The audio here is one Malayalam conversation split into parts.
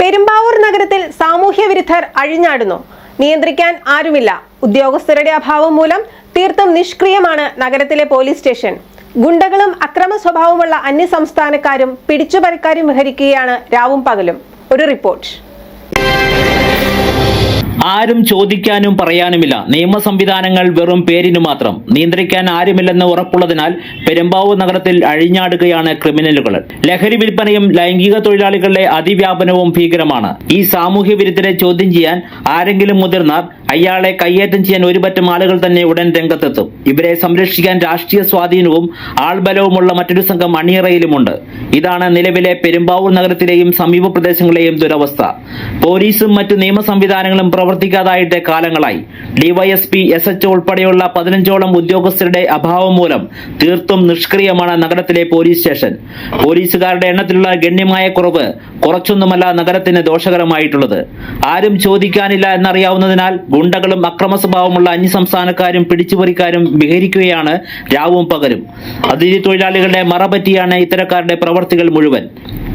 പെരുമ്പാവൂർ നഗരത്തിൽ സാമൂഹ്യ വിരുദ്ധർ അഴിഞ്ഞാടുന്നു. നിയന്ത്രിക്കാൻ ആരുമില്ല. ഉദ്യോഗസ്ഥരുടെ അഭാവം മൂലം തീർത്തും നിഷ്ക്രിയമാണ് നഗരത്തിലെ പോലീസ് സ്റ്റേഷൻ. ഗുണ്ടകളും അക്രമ സ്വഭാവമുള്ള അന്യസംസ്ഥാനക്കാരും പിടിച്ചുപറിക്കാരും വിഹരിക്കുകയാണ് രാവും പകലും. ഒരു റിപ്പോർട്ട്. ആരും ചോദിക്കാനും പറയാനുമില്ല. നിയമ സംവിധാനങ്ങൾ വെറും പേരിനു മാത്രം. നിയന്ത്രിക്കാൻ ആരുമില്ലെന്ന് ഉറപ്പുള്ളതിനാൽ പെരുമ്പാവൂർ നഗരത്തിൽ അഴിഞ്ഞാടുകയാണ് ക്രിമിനലുകൾ. ലഹരി വിൽപ്പനയും ലൈംഗിക തൊഴിലാളികളുടെ അതിവ്യാപനവും ഭീകരമാണ്. ഈ സാമൂഹ്യ വിരുദ്ധരെ ചോദ്യം ചെയ്യാൻ ആരെങ്കിലും മുതിർന്നാൽ അയാളെ കയ്യേറ്റം ചെയ്യാൻ ഒരുപറ്റം ആളുകൾ തന്നെ ഉടൻ രംഗത്തെത്തും. ഇവരെ സംരക്ഷിക്കാൻ രാഷ്ട്രീയ സ്വാധീനവും ആൾബലവുമുള്ള മറ്റൊരു സംഘം അണിയറയിലുമുണ്ട്. ഇതാണ് നിലവിലെ പെരുമ്പാവൂർ നഗരത്തിലെയും സമീപ പ്രദേശങ്ങളിലെയും ദുരവസ്ഥ. പോലീസും മറ്റു നിയമ സംവിധാനങ്ങളും പ്രവർത്തിക്കാതായിട്ട് കാലങ്ങളായി. ഡിവൈഎസ്പി എസ് എച്ച് ഉൾപ്പെടെയുള്ള പതിനഞ്ചോളം ഉദ്യോഗസ്ഥരുടെ അഭാവം മൂലം തീർത്തും നിഷ്ക്രിയമാണ് നഗരത്തിലെ പോലീസ് സ്റ്റേഷൻ. പോലീസുകാരുടെ എണ്ണത്തിലുള്ള ഗണ്യമായ കുറവ് കുറച്ചൊന്നുമല്ല നഗരത്തിന് ദോഷകരമായിട്ടുള്ളത്. ആരും ചോദിക്കാനില്ല എന്നറിയാവുന്നതിനാൽ ഗുണ്ടകളും അക്രമ സ്വഭാവമുള്ള അന്യസംസ്ഥാനക്കാരും പിടിച്ചുപറിക്കാരും വിഹരിക്കുകയാണ് രാവും പകലും. അതിഥി തൊഴിലാളികളുടെ മറപറ്റിയാണ് ഇത്തരക്കാരുടെ പ്രവർത്തികൾ മുഴുവൻ.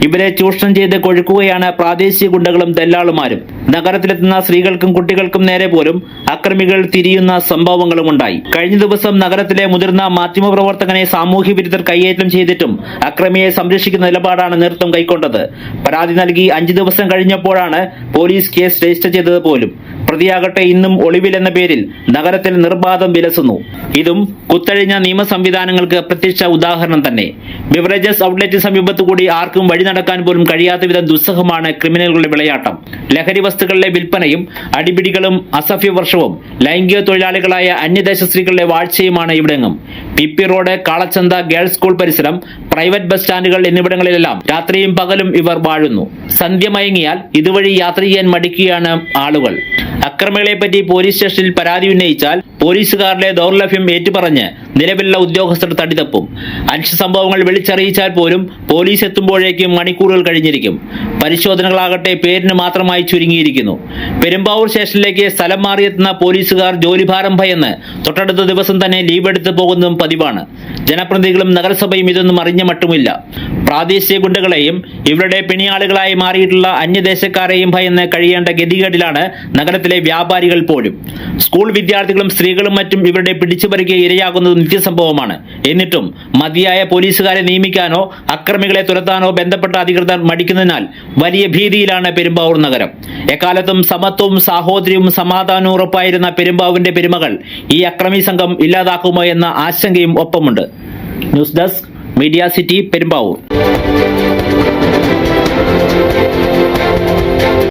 ഇവരെ ചൂഷണം ചെയ്ത് കൊഴുക്കുകയാണ് പ്രാദേശിക ഗുണ്ടകളും ദല്ലാളുമാരും. നഗരത്തിലെത്തുന്ന സ്ത്രീകൾക്കും കുട്ടികൾക്കും നേരെ പോലും അക്രമികൾ തിരിയുന്ന സംഭവങ്ങളും ഉണ്ടായി. കഴിഞ്ഞ ദിവസം നഗരത്തിലെ മുതിർന്ന മാധ്യമപ്രവർത്തകനെ സാമൂഹ്യ വിരുദ്ധർ കൈയേറ്റം ചെയ്തിട്ടും അക്രമിയെ സംരക്ഷിക്കുന്ന നിലപാടാണ് നേതൃത്വം കൈക്കൊണ്ടത്. പരാതി നൽകി അഞ്ചു ദിവസം കഴിഞ്ഞപ്പോഴാണ് പോലീസ് കേസ് രജിസ്റ്റർ ചെയ്തത് പോലും. പ്രതിയാകട്ടെ ഇന്നും ഒളിവിലെന്ന പേരിൽ നഗരത്തിൽ നിർബാധം വിലസുന്നു. ഇതും കുത്തഴിഞ്ഞ നിയമ സംവിധാനങ്ങൾക്ക് പ്രത്യക്ഷ ഉദാഹരണം തന്നെ. ബിവറേജസ് ഔട്ട്ലെറ്റ് സമീപത്തു കൂടി ആർക്കും വഴി നടക്കാൻ പോലും കഴിയാത്ത വിധം ദുസ്സഹമാണ് ക്രിമിനലുകളുടെ വിളയാട്ടം. ലഹരി വസ്തുക്കളുടെ വിൽപ്പനയും അടിപിടികളും അസഭ്യവർഷവും ലൈംഗിക തൊഴിലാളികളായ അന്യദേശ സ്ത്രീകളുടെ വാഴ്ചയുമാണ് ഇവിടെങ്ങും. പി പി റോഡ് കാളച്ചന്ത ഗേൾസ് സ്കൂൾ പരിസരം പ്രൈവറ്റ് ബസ് സ്റ്റാൻഡുകൾ എന്നിവിടങ്ങളിലെല്ലാം രാത്രിയും പകലും ഇവർ വാഴുന്നു. സന്ധ്യ മയങ്ങിയാൽ ഇതുവഴി യാത്ര ചെയ്യാൻ മടിക്കുകയാണ് ആളുകൾ. അക്രമികളെ പറ്റി പോലീസ് സ്റ്റേഷനിൽ പരാതി ഉന്നയിച്ചാൽ പോലീസുകാരുടെ ദൗർലഭ്യം ഏറ്റുപറഞ്ഞ് നിലവിലുള്ള ഉദ്യോഗസ്ഥർ തടിതപ്പും. അനിഷ്ട സംഭവങ്ങൾ വിളിച്ചറിയിച്ചാൽ പോലും പോലീസ് എത്തുമ്പോഴേക്കും മണിക്കൂറുകൾ കഴിഞ്ഞിരിക്കും. പരിശോധനകളാകട്ടെ പേരിന് മാത്രമായി ചുരുങ്ങിയിരിക്കുന്നു. പെരുമ്പാവൂർ സ്റ്റേഷനിലേക്ക് സ്ഥലം മാറിയെത്തുന്ന പോലീസുകാർ ജോലിഭാരം ഭയന്ന് തൊട്ടടുത്ത ദിവസം തന്നെ ലീവ് എടുത്ത് പോകുന്നതും പതിവാണ്. ജനപ്രതിനിധികളും നഗരസഭയും ഇതൊന്നും അറിഞ്ഞ മട്ടുമില്ല. പ്രാദേശിക ഗുണ്ടകളെയും ഇവരുടെ പിണിയാളുകളായി മാറിയിട്ടുള്ള അന്യദേശക്കാരെയും ഭയന്ന് കഴിയേണ്ട ഗതികേടിലാണ് നഗരത്തിലെ വ്യാപാരികൾ പോലും. സ്കൂൾ വിദ്യാർത്ഥികളും സ്ത്രീകളും മറ്റും ഇവരുടെ പിടിച്ചുപറിക്ക് ഇരയാകുന്നത് നിത്യസംഭവമാണ്. എന്നിട്ടും മതിയായ പോലീസുകാരെ നിയമിക്കാനോ അക്രമികളെ തുരത്താനോ ബന്ധപ്പെട്ട അധികൃതർ മടിക്കുന്നതിനാൽ വലിയ ഭീതിയിലാണ് പെരുമ്പാവൂർ നഗരം. എക്കാലത്തും സമത്വവും സാഹോദര്യവും സമാധാനവും ഉറപ്പായിരുന്ന പെരുമ്പാവൂരിന്റെ പെരുമകൾ ഈ അക്രമി സംഘം ഇല്ലാതാക്കുമോ എന്ന ആശങ്കയും ഒപ്പമുണ്ട്. News desk media city Perumbavoor.